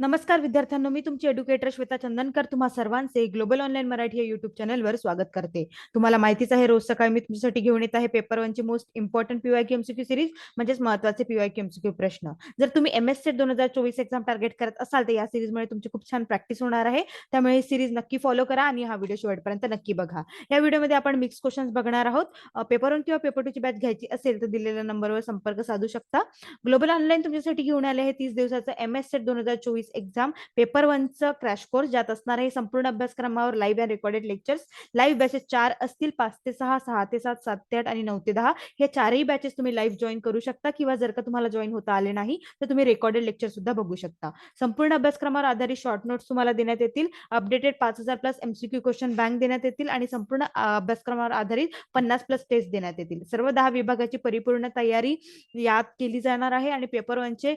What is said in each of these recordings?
नमस्कार विद्यार्थ्यांनो मी तुमची एड्युकेटर श्वेता चंदनकर. तुम्हा सर्वांचे ग्लोबल ऑनलाईन मराठी या युट्यूब चॅनलवर स्वागत करते. तुम्हाला माहितीच आहे रोज सकाळी मी तुमच्यासाठी घेऊन येत आहे पेपर वनची most important PY Q MCQ series म्हणजेच महत्त्वाचे पीवाय क्यू एमसीक्यू प्रश्न. जर तुम्ही एम एस सेट दोन हजार चोवीस एक्झाम टार्गेट करत असाल तर या सिरीजमुळे तुमची खूप छान प्रॅक्टिस होणार आहे. त्यामुळे ही सिरीज नक्की फॉलो करा आणि हा व्हिडिओ शेवटपर्यंत नक्की बघा. या व्हिडिओमध्ये आपण मिक्स क्वेश्चन्स बघणार आहोत. पेपर वन किंवा पेपर टूची बॅच घ्यायची असेल तर दिलेल्या नंबरवर संपर्क साधू शकता. ग्लोबल ऑनलाईन तुमच्यासाठी घेऊन आले आहे तीस दिवसाचं एम एस सेट दोन हजार चोवीस एक्झाम पेपर वनचं क्रॅश कोर्स ज्यात असणार आहे संपूर्ण अभ्यासक्रमावर live and recorded lectures live batches चार असतील पाच ते सहा सहा ते सात सात ते आठ आणि नऊ ते दहा. हे चारही बॅचेस तुम्ही लाईव्ह जॉईन करू शकता किंवा जर का तुम्हाला जॉईन होता आले नाही तर तुम्ही रेकॉर्डेड लेक्चर सुद्धा बघू शकता. संपूर्ण अभ्यासक्रमावर आधारित शॉर्ट नोट्स तुम्हाला देण्यात येतील. अपडेटेड पाच हजार प्लस एमसीक्यू क्वेश्चन बँक देण्यात येतील आणि संपूर्ण अभ्यासक्रमावर आधारित पन्नास प्लस टेस्ट देण्यात येतील. सर्व दहा विभागाची परिपूर्ण तयारी यात केली जाणार आहे आणि पेपर वनचे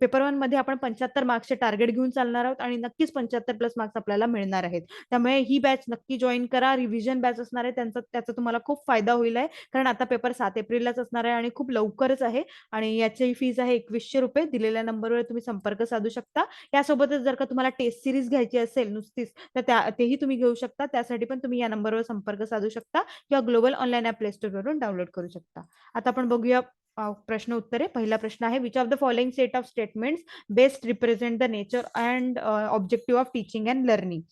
पेपर वनमध्ये आपण पंच्याहत्तर मार्क्सचे टार्गेट घेऊन चालणार आहोत आणि नक्कीच पंच्याहत्तर प्लस मार्क्स आपल्याला मिळणार आहेत. त्यामुळे ही बॅच नक्की जॉईन करा. रिव्हिजन बॅच असणार आहे. त्यांचा त्याचा तुम्हाला खूप फायदा होईल आहे. कारण आता पेपर सात एप्रिललाच असणार आहे आणि खूप लवकरच आहे. आणि याची फीज आहे एकवीसशे रुपये. दिलेल्या नंबरवर तुम्ही संपर्क साधू शकता. यासोबतच जर का तुम्हाला टेस्ट सिरीज घ्यायची असेल नुसतीच तर त्या तेही तुम्ही घेऊ शकता. त्यासाठी पण तुम्ही या नंबरवर संपर्क साधू शकता. किंवा ग्लोबल ऑनलाईन ॲप प्ले वरून डाउनलोड करू शकता. आता आपण बघूया प्रश्न उत्तरे पहिला प्रश्न आहे which of the following set of statements best represent the nature and objective of teaching and learning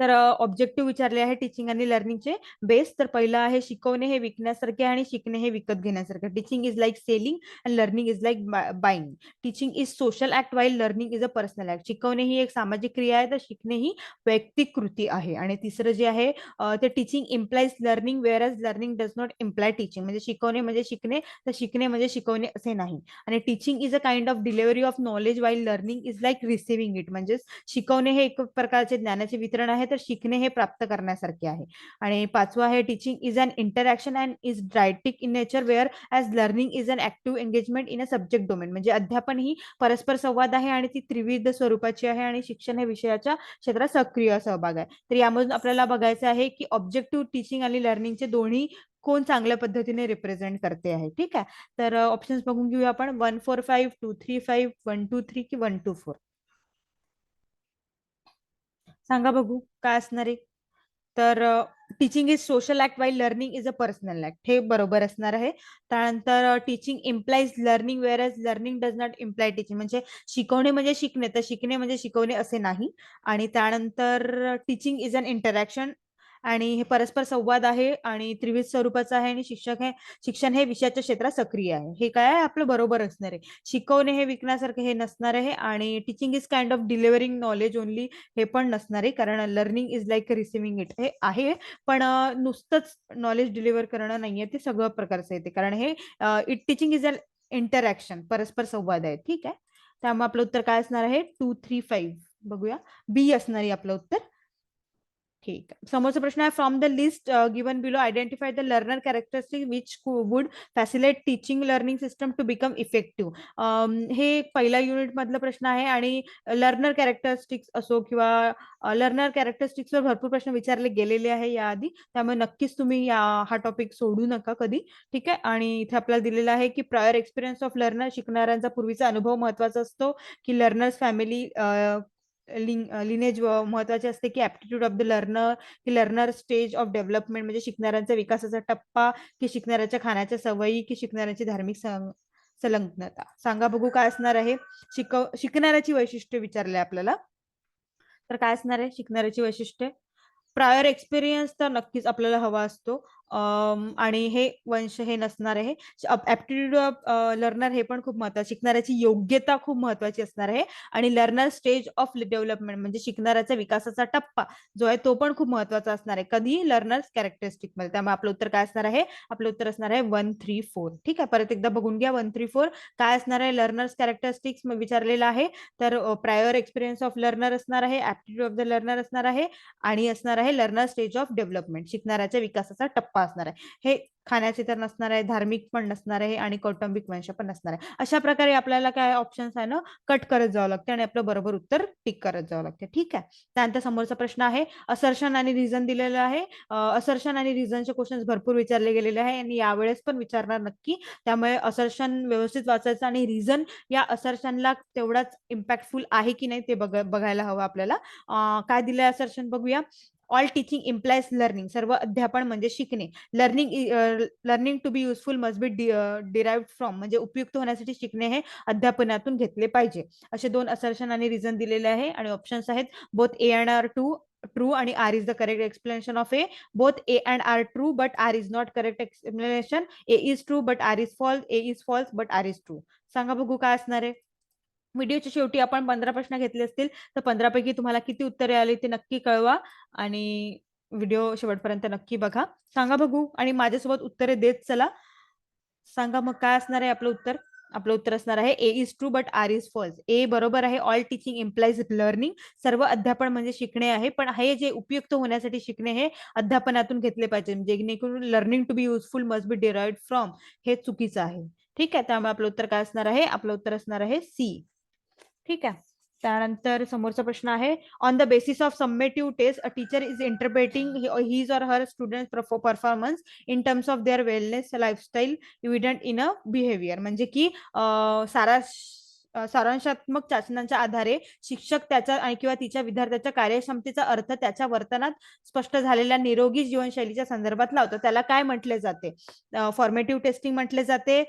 तर ऑब्जेक्टिव्ह विचारले आहे टीचिंग आणि लर्निंगचे बेस तर पहिलं आहे शिकवणे हे विकण्यासारखे आणि शिकणे हे विकत घेण्यासारखे. Teaching is like selling and learning is like buying teaching is social act while learning is a personal act शिकवणे ही एक सामाजिक क्रिया आहे तर शिकणे ही वैयक्तिक कृती आहे. आणि तिसरं जे आहे ते teaching implies learning whereas learning does not imply teaching म्हणजे शिकवणे म्हणजे शिकणे तर शिकणे म्हणजे शिकवणे असे नाही. आणि teaching is a kind of delivery of knowledge while learning is like receiving it म्हणजे शिकवणे हे एक प्रकारचे ज्ञानाचे वितरण आहे तर शिकणे हे प्राप्त करण्यासारखे आहे. आणि पाचवं आहे teaching is an interaction and is triadic in nature whereas learning is an active engagement in a subject domain म्हणजे अध्यापन ही परस्पर संवाद आहे आणि ती त्रिविध स्वरूपाची आहे आणि शिक्षण हे विषयाच्या क्षेत्रात सक्रिय सहभाग आहे. तर यामधून आपल्याला बघायचं आहे की ऑब्जेक्टिव्ह टीचिंग आणि लर्निंगचे दोन्ही कोण चांगल्या पद्धतीने रिप्रेझेंट करते आहे. ठीक आहे? तर ऑप्शन्स बघून घेऊया आपण. One four five two three five one two three की वन टू फोर सांगा बघू काय असणार आहे? तर teaching is social act while learning is a personal act हे बरोबर असणार आहे. त्यानंतर teaching implies learning whereas learning does not imply teaching म्हणजे शिकवणे म्हणजे शिकणे तर शिकणे म्हणजे शिकवणे असे नाही. आणि त्यानंतर टीचिंग इज अन इंटरॅक्शन आणि हे परस्पर संवाद आहे आणि त्रिविध स्वरूपाचं आहे आणि शिक्षक हे शिक्षण हे विषयाच्या क्षेत्रात सक्रिय आहे. हे काय आहे? आपलं बरोबर असणार आहे. शिकवणे हे विकण्यासारखं हे नसणार आहे आणि teaching is kind of delivering knowledge only हे पण नसणार आहे. कारण learning is like receiving it हे आहे. पण नुसतंच नॉलेज डिलिव्हर करणं नाहीये. ते सगळं प्रकारचं येते. कारण हे it teaching is a interaction परस्पर संवाद आहे. ठीक आहे? त्यामुळे आपलं उत्तर काय असणार आहे? टू थ्री फाईव्ह बघूया. बी असणार आहे आपलं उत्तर. ठीक समोरचा प्रश्न आहे from the list given below identify the learner characteristic which would facilitate teaching learning system to become effective हे पहिल्या युनिट मधला प्रश्न आहे आणि लर्नर कॅरेक्टरिस्टिक्स असो किंवा uh, लर्नर कॅरेक्टरिस्टिक्सवर भरपूर प्रश्न विचारले गेलेले आहे याआधी. त्यामुळे नक्कीच तुम्ही या हा टॉपिक सोडू नका कधी. ठीक आहे? आणि इथे आपल्याला दिलेला आहे की प्रायर एक्सपिरियन्स ऑफ लर्नर शिकणाऱ्यांचा पूर्वीचा अनुभव महत्त्वाचा असतो की लर्नर्स फॅमिली लिनेज महत्त्वाचे असते की ऍप्टिट्यूड ऑफ द लर्नर की लर्नर स्टेज ऑफ डेव्हलपमेंट म्हणजे शिकणाऱ्यांचा विकासाचा टप्पा की शिकणाऱ्याच्या खाण्याच्या सवयी की शिकणाऱ्याची धार्मिक संलग्नता. सांगा बघू काय असणार आहे. शिकव शिकणाऱ्याची वैशिष्ट्य विचारले आपल्याला. तर काय असणार आहे? शिकणाऱ्याची वैशिष्ट्य. प्रायर एक्सपिरियन्स तर नक्कीच आपल्याला हवा असतो. आणि हे वंश हे नसणार आहे. ऍप्टिट्यूड ऑफ लर्नर हे पण खूप महत्त्वाचे शिकणाऱ्याची योग्यता खूप महत्वाची असणार आहे. आणि लर्नर स्टेज ऑफ डेव्हलपमेंट म्हणजे शिकणाऱ्याचा विकासाचा टप्पा जो आहे तो पण खूप महत्त्वाचा असणार आहे. कधी लर्नर्स कॅरेक्टरिस्टिकमध्ये त्यामुळे आपलं उत्तर काय असणार आहे? आपलं उत्तर असणार आहे वन थ्री फोर ठीक आहे परत एकदा बघून घ्या वन थ्री फोर काय असणार आहे? लर्नर्स कॅरेक्टरिस्टिक्स विचारलेलं आहे. तर प्रायर एक्सपिरियन्स ऑफ लर्नर असणार आहे ऍप्टिट्यूड ऑफ द लर्नर असणार आहे आणि असणार आहे लर्नर स्टेज ऑफ डेव्हलपमेंट शिकणाऱ्याच्या विकासाचा टप्पा. टप्पा असणार आहे. हे खाण्याचे तर नसणार आहे धार्मिक पण नसणार आहे आणि कौटुंबिक वंश पण नसणार आहे. अशा प्रकारे आपल्याला काय ऑप्शन्स आहे ना कट करत जावं लागते आणि आपलं बरोबर उत्तर टिक करत जावं लागते. ठीक आहे? त्यानंतर समोरचा प्रश्न आहे असर्शन आणि रिझन दिलेलं आहे. असर्शन आणि रिझनचे क्वेश्चन भरपूर विचारले गेलेले आहे आणि यावेळेस पण विचारणार नक्की. त्यामुळे असर्शन व्यवस्थित वाचायचं आणि रिझन या असर्शनला तेवढाच इम्पॅक्टफुल आहे की नाही ते बघ बघायला हवं आपल्याला. काय दिलंय असर्शन बघूया. ऑल टीचिंग इम्प्लायज लर्निंग सर्व अध्यापन म्हणजे शिकणे. Learning learning to be useful must be derive from म्हणजे उपयुक्त होण्यासाठी शिकणे हे अध्यापनातून घेतले पाहिजे. असे दोन असर्शन आणि रिझन दिलेले आहे आणि ऑप्शन्स आहेत. Both A and R too true आणि R is the correct explanation of A both A and R true but R is not correct explanation A is true but R is false A is false but R is true सांगा बघू काय असणार आहे? व्हिडिओच्या शेवटी आपण पंधरा प्रश्न घेतले असतील तर पंधरापैकी तुम्हाला किती उत्तरे आली ते नक्की कळवा आणि व्हिडिओ शेवटपर्यंत नक्की बघा. सांगा बघू आणि माझ्यासोबत उत्तरे देत चला. सांगा मग काय असणार आहे आपलं उत्तर? आपलं उत्तर असणार आहे A is true but R is false A बरोबर आहे ऑल टीचिंग इम्प्लाइज लर्निंग सर्व अध्यापन म्हणजे शिकणे आहे पण हे जे उपयुक्त होण्यासाठी शिकणे हे अध्यापनातून घेतले पाहिजे. जेणेकरून learning to be useful must be derived from हे चुकीचं आहे. ठीक आहे त्यामुळे आपलं उत्तर काय असणार आहे? आपलं उत्तर असणार आहे सी ठीक आहे. त्यानंतर समोरचा प्रश्न आहे on the basis of summative test a teacher is interpreting his or her student performance in terms of their wellness lifestyle evident in a behaviour म्हणजे की सारा सारांशात्मक चाचण्यांच्या आधारे शिक्षक त्याचा किंवा तिच्या विद्यार्थ्याच्या कार्यक्षमतेचा अर्थ त्याच्या वर्तनात स्पष्ट झालेल्या निरोगी जीवनशैलीच्या संदर्भात लावतो. त्याला काय म्हटले जाते? फॉर्मेटिव्ह टेस्टिंग म्हटले जाते.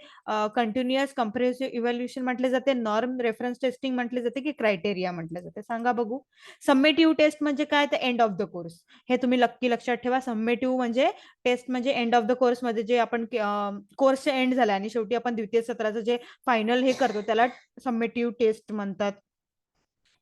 कंटिन्युअस कम्प्रेसिव्ह इव्हॅल्युएशन म्हटले जाते. नॉर्म रेफरन्स टेस्टिंग म्हटले जाते की क्रायटेरिया म्हटले जाते. सांगा बघू. सबमेटिव्ह टेस्ट म्हणजे काय? तर एंड ऑफ द कोर्स हे तुम्ही नक्की लक्षात ठेवा. सबमेटिव्ह म्हणजे टेस्ट म्हणजे एंड ऑफ द कोर्समध्ये जे आपण कोर्सचे एंड झाला आणि शेवटी आपण द्वितीय सत्राचं जे फायनल हे करतो त्याला समेटिव्ह टेस्ट म्हणतात.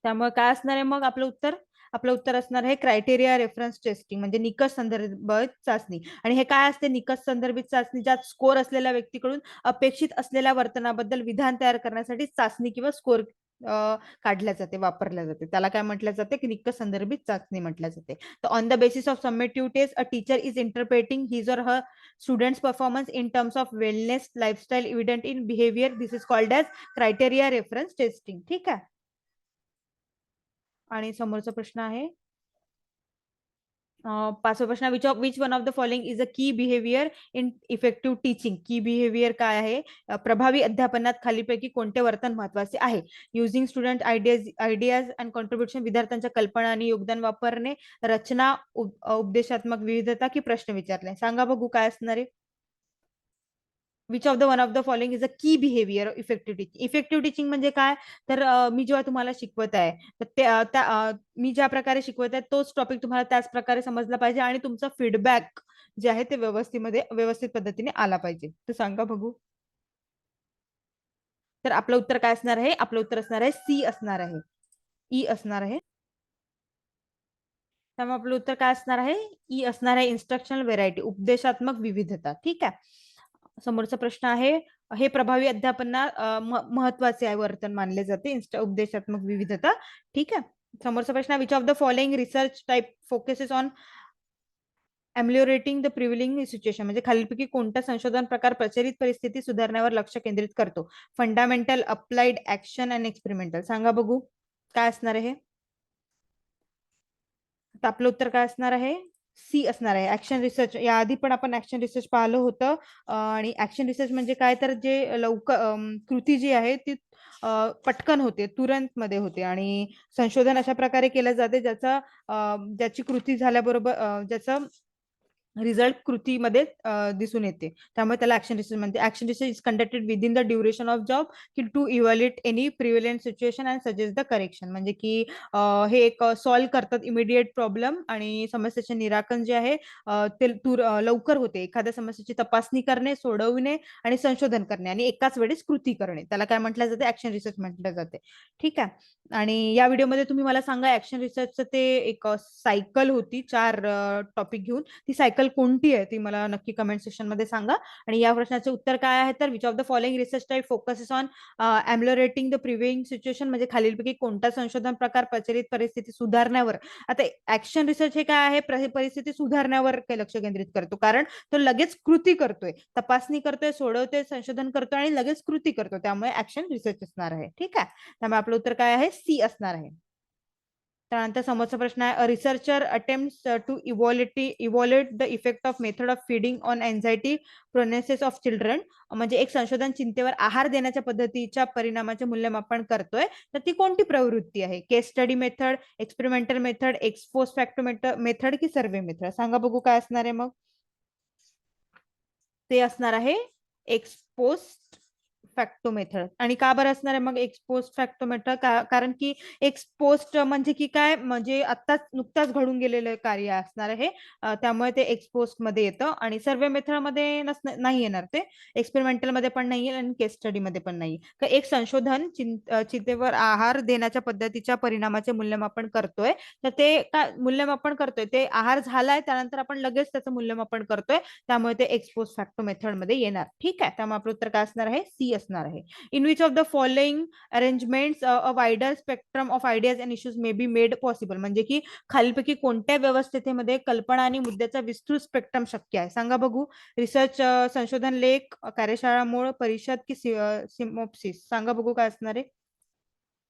त्यामुळे काय असणार आहे मग? आपलं उत्तर? आपलं उत्तर असणार आहे क्रायटेरिया रेफरन्स टेस्टिंग म्हणजे निकष संदर्भित चाचणी. आणि हे काय असते? निकष संदर्भित चाचणी ज्यात स्कोर असलेल्या व्यक्तीकडून अपेक्षित असलेल्या वर्तनाबद्दल विधान तयार करण्यासाठी चाचणी किंवा स्कोर काढल्या जाते वापरल्या जाते. त्याला काय म्हटलं जाते की निकष संदर्भित चाचणी म्हटल्या जाते. तर on the basis of summative test a teacher is interpreting his or her students performance in terms of wellness lifestyle evident in behaviour this is called as criteria reference testing ठीक आहे? आणि समोरचा प्रश्न आहे? पाचवा प्रश्न which of which one of the following is a key behaviour in effective teaching key behaviour काय आहे? प्रभावी अध्यापनात खालीपैकी कोणते वर्तन महत्त्वाचे आहे? Using student ideas ideas and contribution विद्यार्थ्यांच्या कल्पना आणि योगदान वापरणे रचना उपदेशात्मक विविधता की प्रश्न विचारले सांगा बघू काय असणार आहे. Which of the one of the following is a key behaviour effective teaching effective teaching म्हणजे काय? तर मी जेव्हा तुम्हाला शिकवत आहे तर मी ज्या प्रकारे शिकवत आहे तोच टॉपिक तुम्हाला त्याच प्रकारे समजला पाहिजे आणि तुमचा फीडबॅक जे आहे ते व्यवस्थेमध्ये व्यवस्थित पद्धतीने आला पाहिजे. तर सांगा बघू. तर आपलं उत्तर काय असणार आहे? आपलं उत्तर असणार आहे सी असणार आहे. ई असणार आहे. त्यामुळे आपलं उत्तर काय असणार आहे? ई असणार आहे इन्स्ट्रक्शनल व्हेरायटी उपदेशात्मक विविधता. ठीक आहे? समोरचा प्रश्न आहे हे प्रभावी अध्यापना महत्त्वाचे आहे वर्तन मानले जाते उपदेशात्मक विविधता. ठीक आहे? समोरचा प्रश्न which of the following research type focuses on ameliorating the prevailing situation म्हणजे खालीलपैकी कोणता संशोधन प्रकार प्रचलित परिस्थिती सुधारण्यावर लक्ष केंद्रित करतो? Fundamental applied action and experimental सांगा बघू. काय असणार आहे? आपलं उत्तर काय असणार आहे? सी असणार आहे. ऍक्शन रिसर्च याआधी पण आपण ऍक्शन रिसर्च पाहिलं होतं. आणि ऍक्शन रिसर्च म्हणजे काय? तर जे लवकर कृती जी आहे ती पटकन होते तुरंत मध्ये होते. आणि संशोधन अशा प्रकारे केलं जाते ज्याचा ज्याची कृती झाल्याबरोबर ज्याचं रिझल्ट कृतीमध्ये दिसून येते. त्यामुळे त्याला ऍक्शन रिसर्च म्हणते. Action research is conducted within the duration of job की to evaluate any prevalent situation and suggest the correction म्हणजे की हे एक सॉल्व्ह करतात इमिडिएट प्रॉब्लेम आणि समस्येचे निराकरण जे आहे ते तूर लवकर होते. एखाद्या समस्येची तपासणी करणे सोडवणे आणि संशोधन करणे आणि एकाच वेळेस कृती करणे. त्याला काय म्हटलं जाते? ऍक्शन रिसर्च म्हटलं जाते. ठीक आहे? आणि या व्हिडिओमध्ये तुम्ही मला सांगा ऍक्शन रिसर्चचं ते एक सायकल होती. चार टॉपिक घेऊन. ती सायकल मॉडेल कोणती आहे ती मला नक्की कमेंट सेक्शनमध्ये सांगा. आणि या प्रश्नाचे उत्तर काय आहे तर which of the following research type focuses on ameliorating the prevailing situation म्हणजे खालीलपैकी कोणता संशोधन प्रकार प्रचलित परिस्थिती सुधारण्यावर? आता ऍक्शन रिसर्च हे काय आहे? परिस्थिती सुधारण्यावर काही लक्ष केंद्रित करतो. कारण तो लगेच कृती करतोय. तपासणी करतोय सोडवतोय संशोधन करतोय आणि लगेच कृती करतो. त्यामुळे ऍक्शन रिसर्च असणार आहे. ठीक आहे? त्यामुळे आपलं उत्तर काय आहे? सी असणार आहे. त्यानंतर समोरचा प्रश्न आहे researcher attempt to evaluate evaluate the effect of method of feeding on anxiety proneness of children म्हणजे एक संशोधन चिंतेवर आहार देण्याच्या पद्धतीच्या परिणामाचे मूल्यमापन करतोय. तर ती कोणती प्रवृत्ती आहे? Case study method experimental method ex post facto method की सर्वे मेथड सांगा बघू काय असणार आहे मग. ते असणार आहे एक्सपोस्ट फॅक्टो मेथड आणि का बरं असणार आहे मग एक्सपोस्ट फॅक्टो मेथड कारण की एक्सपोस्ट म्हणजे की काय? म्हणजे आत्ताच नुकताच घडून गेलेलं कार्य असणार आहे. त्यामुळे ते एक्सपोस्टमध्ये येतं. आणि सर्वे मेथडमध्ये नाही येणार ते. एक्सपेरिमेंटलमध्ये पण नाही आणि केस स्टडी मध्ये पण नाही एक संशोधन चिंतेवर आहार देण्याच्या पद्धतीच्या परिणामाचे मूल्यमापन करतोय. तर ते काय मूल्यमापन करतोय? ते आहार झालाय त्यानंतर आपण लगेच त्याचं मूल्यमापन करतोय. त्यामुळे ते एक्सपोस्ट फॅक्टो मेथडमध्ये येणार. ठीक आहे? त्यामुळे आपलं उत्तर काय असणार आहे? सी असणार. आहे. In which of the following arrangements a wider spectrum of ideas and issues may be made possible म्हणजे की खालीलपैकी कोणत्या व्यवस्थेमध्ये कल्पना आणि मुद्द्याचा विस्तृत स्पेक्ट्रम शक्य आहे? सांगा बघू. रिसर्च संशोधन लेख कार्यशाळा मूळ परिषद की सिमोप्सिस सांगा बघू काय असणार आहे.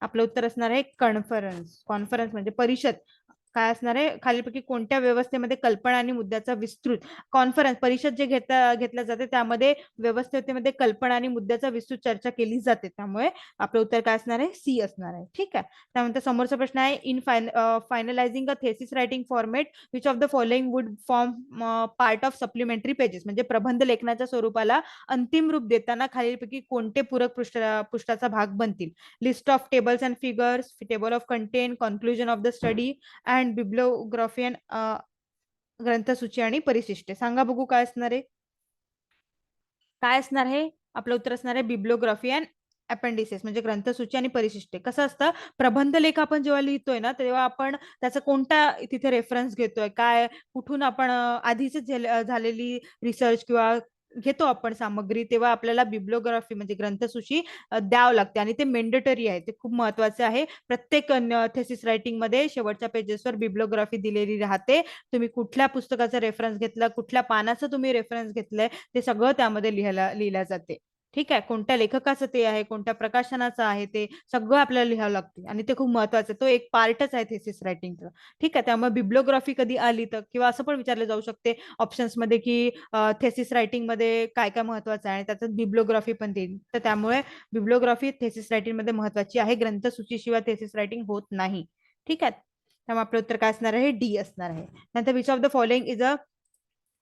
आपलं उत्तर असणार आहे कॉन्फरन्स कॉन्फरन्स म्हणजे परिषद. काय असणार आहे? खालीलपैकी कोणत्या व्यवस्थेमध्ये कल्पना आणि मुद्द्याचा विस्तृत कॉन्फरन्स परिषद जे घेता घेतल्या जाते त्यामध्ये व्यवस्थेमध्ये कल्पना आणि मुद्द्याचा विस्तृत चर्चा केली जाते. त्यामुळे आपलं उत्तर काय असणार आहे? सी असणार आहे. ठीक आहे? त्यानंतर समोरचा प्रश्न आहे in final finalising a thesis writing format which of the following would form part of supplementary pages म्हणजे प्रबंध लेखनाच्या स्वरूपाला अंतिम रूप देताना खालीलपैकी कोणते पूरक पृष्ठ पृष्ठाचा भाग बनतील? List of tables and figures table of content conclusion of the study and and bibliography uh, ग्रंथसूची आणि परिशिष्टे. सांगा बघू काय असणार आहे? काय असणार आहे आपलं उत्तर असणार आहे बिब्लोग्राफी अँड अपेंडिसेस म्हणजे ग्रंथसूची आणि परिशिष्टे. कसं असतं? प्रबंध लेख आपण जेव्हा लिहितोय ना तेव्हा आपण त्याचा कोणता तिथे रेफरन्स घेतोय? काय? कुठून आपण आधीच झालेली रिसर्च किंवा घेतो आपण सामग्री तेव्हा आपल्याला बिब्लोग्राफी म्हणजे ग्रंथसूची द्यावं लागते आणि ते मेंडेटरी आहे. ते खूप महत्त्वाचे आहे. प्रत्येक थेसिस रायटिंगमध्ये शेवटच्या पेजेसवर बिब्लोग्राफी दिलेली राहते. तुम्ही कुठल्या पुस्तकाचा रेफरन्स घेतला कुठल्या पानाचं तुम्ही रेफरन्स घेतलंय ते सगळं त्यामध्ये लिहायला लिहिल्या जाते. ठीक आहे कोणत्या लेखकाचं ते आहे कोणत्या प्रकाशनाचं आहे ते सगळं आपल्याला लिहावं लागते आणि ते खूप महत्वाचं तो एक पार्टच आहे थेसिस रायटिंगचं ठीक आहे त्यामुळे बिब्लोग्राफी कधी आली तर किंवा असं पण विचारलं जाऊ शकते ऑप्शन्समध्ये की थेसिस रायटिंगमध्ये काय काय महत्वाचं आहे आणि त्याचं बिब्लोग्राफी पण देईल तर त्यामुळे बिब्लोग्राफी थेसिस रायटिंगमध्ये महत्वाची आहे. ग्रंथसूचीशिवाय थेसिस रायटिंग होत नाही. ठीक आहे त्यामुळे आपलं उत्तर काय असणार आहे? डी असणार आहे. नंतर which of the following is a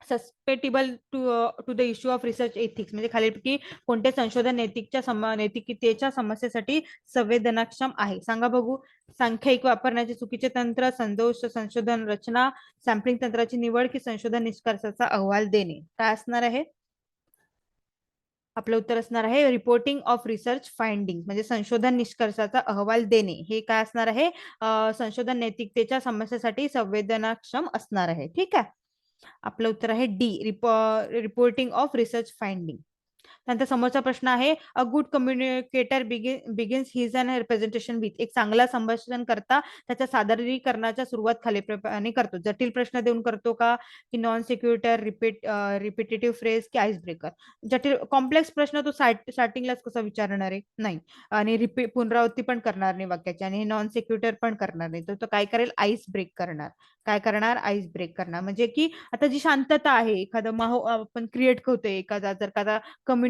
susceptible to to the issue of research ethics म्हणजे खालीलपैकी कोणते संशोधन नैतिकच्या नैतिकतेच्या समस्येसाठी संवेदनाक्षम आहे? सांगा बघू. सांख्यिक वापरण्याचे चुकीचे तंत्र संदोष संशोधन रचना सॅम्पलिंग तंत्राची निवड की संशोधन निष्कर्षाचा अहवाल देणे. काय असणार आहे? आपलं उत्तर असणार आहे रिपोर्टिंग ऑफ रिसर्च फाइंडिंग म्हणजे संशोधन निष्कर्षाचा अहवाल देणे. हे काय असणार आहे? संशोधन नैतिकतेच्या समस्येसाठी संवेदनाक्षम असणार आहे. ठीक आहे? आपलं उत्तर आहे the reporting of research finding त्यानंतर समोरचा प्रश्न आहे a good communicator begins his and representation with. एक चांगला संभाषण करता त्याच्या सादरीकरणाच्या सुरुवात खालीप्रमाणे करतो. जटिल प्रश्न देऊन करतो का? की non sequitur repeat repetitive phrase की आईस ब्रेकर जटिल कॉम्प्लेक्स प्रश्न तो स्टार्टिंगलाच कसा विचारणार आहे? नाही. आणि रिपीट पुनरावृत्ती पण करणार नाही वाक्याची आणि नॉन सिक्युरिटर पण करणार नाही. तर तो काय करेल? आईस ब्रेक करणार. काय करणार? आईस ब्रेक करणार. म्हणजे की आता जी शांतता आहे एखादं माहो आपण क्रिएट करतोय एखादा जर का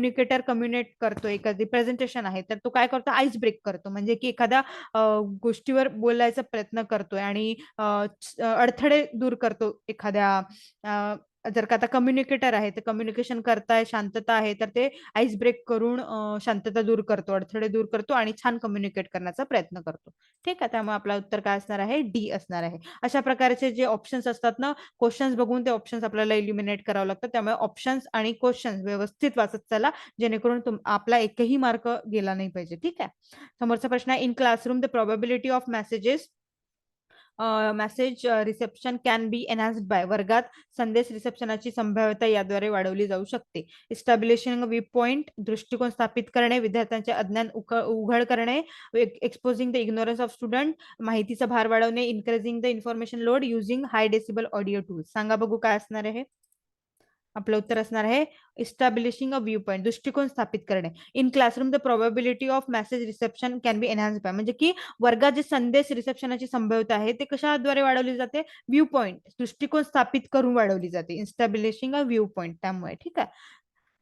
कम्युनिकेटर कम्युनिकेट करतो एखादी प्रेझेंटेशन आहे तर तो काय करतो? आईस ब्रेक करतो. म्हणजे की एखाद्या गोष्टीवर बोलायचा प्रयत्न करतोय आणि अडथळे दूर करतो एखाद्या जर का आता कम्युनिकेटर आहे तर कम्युनिकेशन करताय शांतता आहे तर ते आईस ब्रेक करून शांतता दूर करतो अडथळे दूर करतो आणि छान कम्युनिकेट करण्याचा प्रयत्न करतो. ठीक आहे त्यामुळे आपला उत्तर काय असणार आहे? डी असणार आहे. अशा प्रकारचे जे ऑप्शन्स असतात ना क्वेश्चन्स बघून ते ऑप्शन्स आपल्याला इलिमिनेट करावं लागतं. त्यामुळे ऑप्शन्स आणि क्वेश्चन्स व्यवस्थित वाचत चला जेणेकरून आपला एकही मार्क गेला नाही पाहिजे. ठीक आहे? समोरचा प्रश्न आहे in classroom the probability of messages message reception can be enhanced by वर्गात संदेश रिसेप्शनाची संभाव्यता याद्वारे वाढवली जाऊ शकते. इस्टॅब्लिशिंग व्ह्यू पॉइंट दृष्टिकोन स्थापित करणे विद्यार्थ्यांचे अज्ञान उघड करणे exposing the ignorance of student माहितीचा भार वाढवणे encouraging the information load using high decibel audio tools सांगा बघू काय असणार आहे? आपलं उत्तर असणार आहे इस्टॅब्लिशिंग अ व्ह्यू पॉईंट दृष्टिकोन स्थापित करणे. In classroom the probability of message reception can be enhance by म्हणजे की वर्गात जे संदेश रिसेप्शनाची संभाव्यता आहे ते कशाद्वारे वाढवली जाते? व्ह्यू पॉईंट दृष्टिकोन स्थापित करून वाढवली जाते. इन्स्टॅब्लिशिंग अ व्ह्यू पॉईंट त्यामुळे ठीक आहे?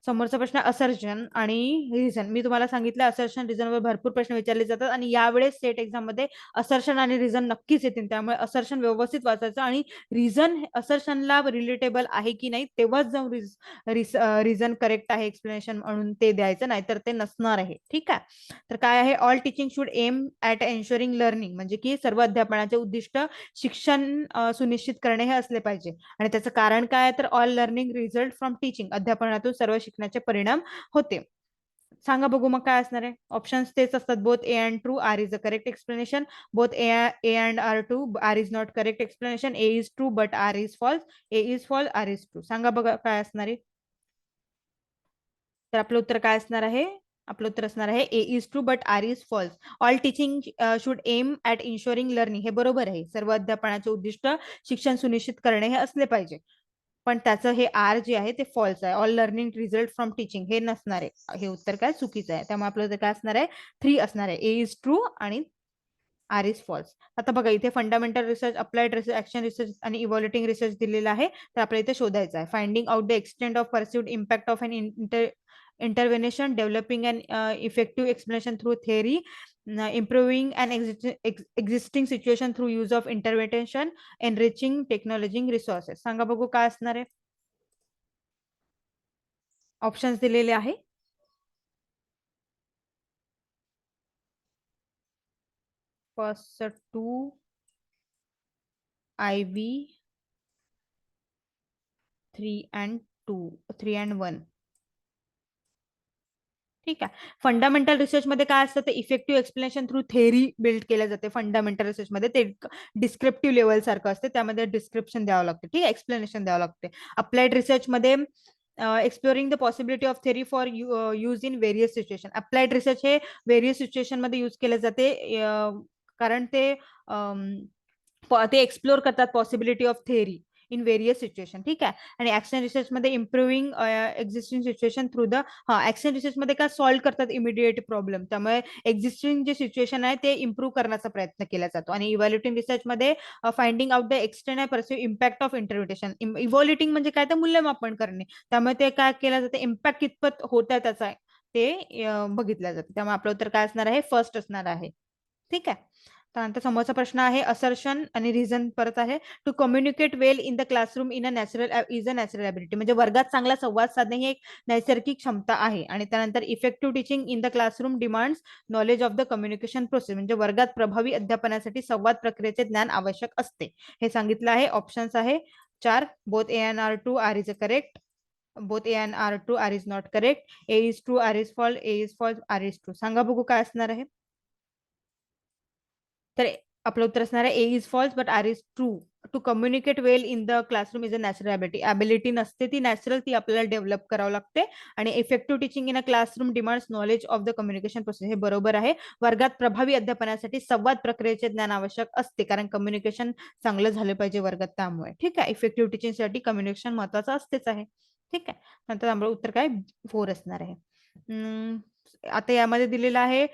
समोरचा प्रश्न असर्जन आणि रिझन मी तुम्हाला सांगितलं असर्शन रिझनवर भरपूर प्रश्न विचारले जातात आणि यावेळेस सेट एक्झाममध्ये असर्शन आणि रिझन नक्कीच येतील. त्यामुळे असर्शन व्यवस्थित वाचायचं आणि रिझन असर्शनला रिलेटेबल आहे की नाही तेव्हाच जाऊन रिझन करेक्ट आहे एक्सप्लेनेशन म्हणून ते द्यायचं नाहीतर ते नसणार आहे. ठीक आहे? तर काय आहे? All teaching should aim at ensuring learning म्हणजे की सर्व अध्यापनाचे उद्दिष्ट शिक्षण सुनिश्चित करणे हे असले पाहिजे. आणि त्याचं कारण काय आहे? तर all learning result from teaching अध्यापनातून सर्व शिकण्याचे परिणाम होते. सांगा बघू मग काय असणार आहे? ऑप्शन्स तेच असतात. Both A and true R is a correct explanation both A A and R too R is not correct explanation A is true but R is false A is false R is true सांगा बघा काय असणार आहे? तर आपलं उत्तर काय असणार आहे? आपलं उत्तर असणार आहे A is true but R is false all teaching should aim at ensuring learning हे बरोबर आहे. सर्व अध्यापनाचे उद्दिष्ट शिक्षण सुनिश्चित करणे हे असले पाहिजे. पण त्याचं हे आर जे आहे ते फॉल्स आहे. All learning result from teaching हे नसणार आहे. हे उत्तर काय? चुकीचं आहे. त्यामुळे आपलं काय असणार आहे? थ्री असणार आहे. ए इज ट्रू आणि आर इज फॉल्स आता बघा इथे fundamental research applied research action research आणि इव्हॉल्युटिंग रिसर्च दिलेला आहे. तर आपल्याला इथे शोधायचं आहे. Finding out the extent of perceived impact of an inter intervention developing and effective explanation through theory improving an exi- ex- existing situation through use of intervention enriching technology resources सांगा बघू काय असणार आहे ऑप्शन्स दिलेले आहे first two I B three and two three and one ठीक आहे. Fundamental research मध्ये काय असतं ते effective explanation through theory build केल्या जाते फंडामेंटल रिसर्च मध्ये. ते डिस्क्रिप्टिव्ह लेवल सारखं असते त्यामध्ये डिस्क्रिप्शन द्यावं लागते ठीक आहे? एक्सप्लेनेशन द्यावं लागते. अप्लाइड रिसर्च मध्ये exploring the possibility of theory for use in various situation applied research हे व्हेरियस सिच्युएशनमध्ये यूज केले जाते कारण ते ते एक्सप्लोर करतात possibility of theory in various situation ठीक आहे? आणि ऍक्शन रिसर्च मध्ये improving existing situation through the हा ऍक्शन रिसर्च मध्ये काय सॉल्व्ह करतात इमिडिएट प्रॉब्लेम त्यामुळे एक्झिस्टिंग जे सिच्युएशन आहे ते इम्प्रूव्ह करण्याचा प्रयत्न केला जातो. आणि इव्हॅल्युटिंग रिसर्च मध्ये finding out the external and perceive impact of interpretation evaluating म्हणजे काय? तर मूल्यमापन करणे. त्यामुळे ते काय केलं जातं? इम्पॅक्ट कितपत होत आहे त्याचा ते बघितलं जातं. त्यामुळे आपलं उत्तर काय असणार आहे? फर्स्ट असणार आहे. ठीक आहे? त्यानंतर समोरचा प्रश्न आहे असर्शन आणि रिझन परत आहे. To communicate well in the classroom in a natural is a natural ability म्हणजे वर्गात चांगला संवाद साधणे ही एक नैसर्गिक क्षमता आहे. आणि त्यानंतर effective teaching in the classroom demands knowledge of the communication process म्हणजे वर्गात प्रभावी अध्यापनासाठी संवाद प्रक्रियेचे ज्ञान आवश्यक असते. हे सांगितलं आहे. ऑप्शन्स आहे. चार both A and R too R is a correct both A and R too R is not correct A is true R is false A is false R is true सांगा बघू काय असणार आहे. तर आपलं उत्तर असणार आहे A is false but R is true to communicate well in the classroom is a natural ability ability नसते ती नॅचरल ती आपल्याला डेव्हलप करावं लागते. आणि effective teaching in a classroom demands knowledge of the communication process हे बरोबर आहे. वर्गात प्रभावी अध्यापनासाठी संवाद प्रक्रियेचे ज्ञान आवश्यक असते कारण कम्युनिकेशन चांगलं झालं पाहिजे वर्गात त्यामुळे. ठीक आहे? इफेक्टिव्ह टीचिंगसाठी कम्युनिकेशन महत्वाचं असतेच आहे. ठीक आहे? नंतर आपलं उत्तर काय? फोर असणार आहे. आता यामध्ये दिलेलं आहे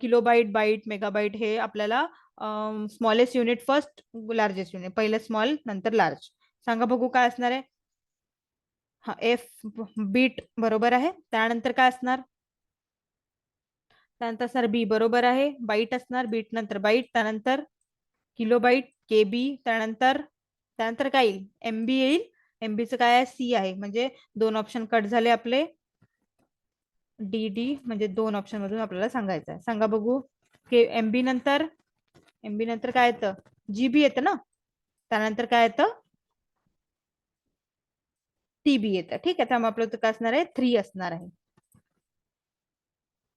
किलोबाईट बाईट मेगाबाईट हे आपल्याला smallest unit first largest unit पहिलं स्मॉल नंतर लार्ज सांगा बघू काय असणार आहे? हा एफ बीट बरोबर आहे. त्यानंतर काय असणार? त्यानंतर असणार बी बरोबर आहे. बाईट असणार बीट नंतर बाईट त्यानंतर किलो बाईट के बी त्यानंतर त्यानंतर काय येईल? एम बी येईल. एम बीचं काय आहे? सी आहे. म्हणजे दोन ऑप्शन कट झाले आपले. डी डी म्हणजे दोन ऑप्शन मधून आपल्याला सांगायचं आहे. सांगा बघू. के एम बी नंतर एमबी नंतर काय येतं? जीबी येतं ना? त्यानंतर काय येतं? टीबी येतं. ठीक आहे त्यामुळे आपलं काय असणार आहे? थ्री असणार आहे.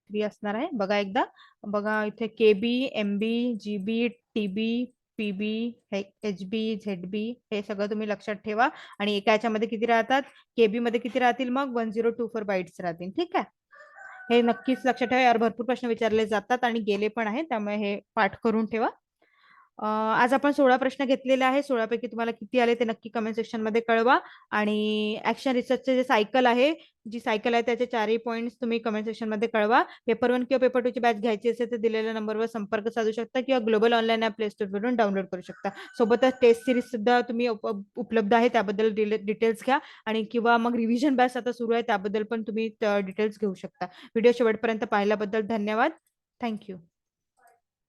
थ्री असणार आहे. बघा एकदा. बघा इथे KB MB GB TB PB HB ZB H B Z B हे सगळं तुम्ही लक्षात ठेवा. आणि एका याच्यामध्ये किती राहतात? केबी मध्ये किती राहतील मग? One zero two four bytes राहतील. ठीक आहे? हे नक्कीच लक्षात ठेवा. यावर भरपूर प्रश्न विचारले जातात आणि गेले पण आहेत. त्यामुळे हे पाठ करून ठेवा. आज आपण सोळा प्रश्न घेतलेले आहे सोळापैकी तुम्हाला किती आले ते नक्की कमेंट सेक्शनमध्ये कळवा. आणि ऍक्शन रिसर्चचे जे सायकल आहे जी सायकल आहे त्याचे चारही पॉईंट्स तुम्ही कमेंट सेक्शनमध्ये कळवा. पेपर वन किंवा पेपर टू ची बॅच घ्यायची असेल तर दिलेल्या नंबरवर संपर्क साधू शकता किंवा global online app play store वरून डाउनलोड करू शकता. सोबतच टेस्ट सिरीज सुद्धा तुम्ही उप- उपलब्ध आहे त्याबद्दल डिटेल्स घ्या. आणि किंवा मग रिव्हिजन बॅच आता सुरू आहे त्याबद्दल पण तुम्ही डिटेल्स घेऊ शकता. व्हिडिओ शेवटपर्यंत पाहिल्याबद्दल धन्यवाद. थँक्यू